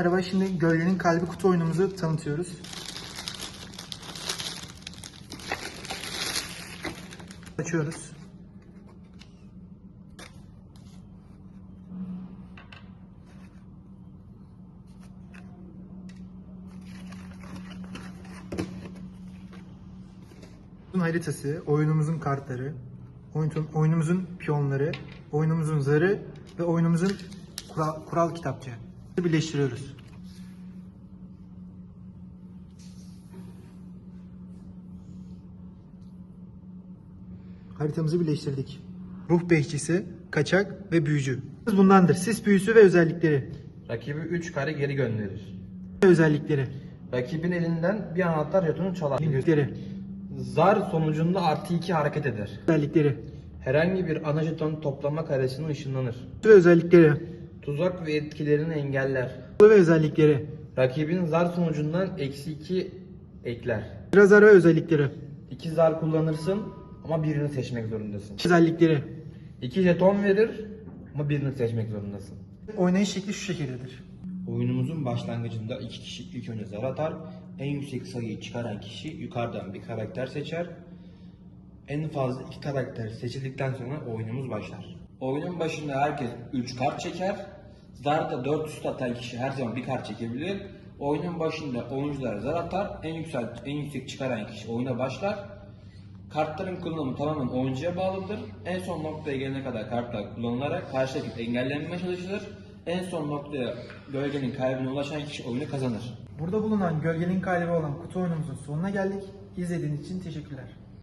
Merhaba, şimdi Gölgenin Kalbi kutu oyunumuzu tanıtıyoruz. Açıyoruz. Oyunumuzun haritası, oyunumuzun kartları, oyun- oyunumuzun piyonları, oyunumuzun zarı ve oyunumuzun kural, kural kitapçığı. Birleştiriyoruz. Haritamızı birleştirdik. Ruh behçisi, kaçak ve büyücü. Bundandır. Sis büyüsü ve özellikleri. Rakibi 3 kare geri gönderir. Özellikleri. Rakibin elinden bir anahtar jetonu çalar. Özellikleri. Zar sonucunda artı 2 hareket eder. Özellikleri. Herhangi bir ana jeton toplama karesine ışınlanır. Ve özellikleri. Tuzak ve etkilerini engeller. Ve özellikleri. Rakibin zar sonucundan eksi 2 ekler. Biraz zar ve özellikleri. 2 zar kullanırsın ama birini seçmek zorundasın. Özellikleri. 2 jeton verir ama birini seçmek zorundasın. Oynayış şekli şu şekildedir. Oyunumuzun başlangıcında iki kişi ilk önce zar atar. En yüksek sayıyı çıkaran kişi yukarıdan bir karakter seçer. En fazla iki karakter seçildikten sonra oyunumuz başlar. Oyunun başında herkes 3 kart çeker. Zarda 4 üst atan kişi her zaman bir kart çekebilir. Oyunun başında oyuncular zar atar. En yüksek, en yüksek çıkaran kişi oyuna başlar. Kartların kullanımı tamamen oyuncuya bağlıdır. En son noktaya gelene kadar kartlar kullanılarak karşı rakip engellenmeye çalışılır. En son noktaya gölgenin kalbine ulaşan kişi oyunu kazanır. Burada bulunan Gölgenin Kalbi olan kutu oyunumuzun sonuna geldik. İzlediğiniz için teşekkürler.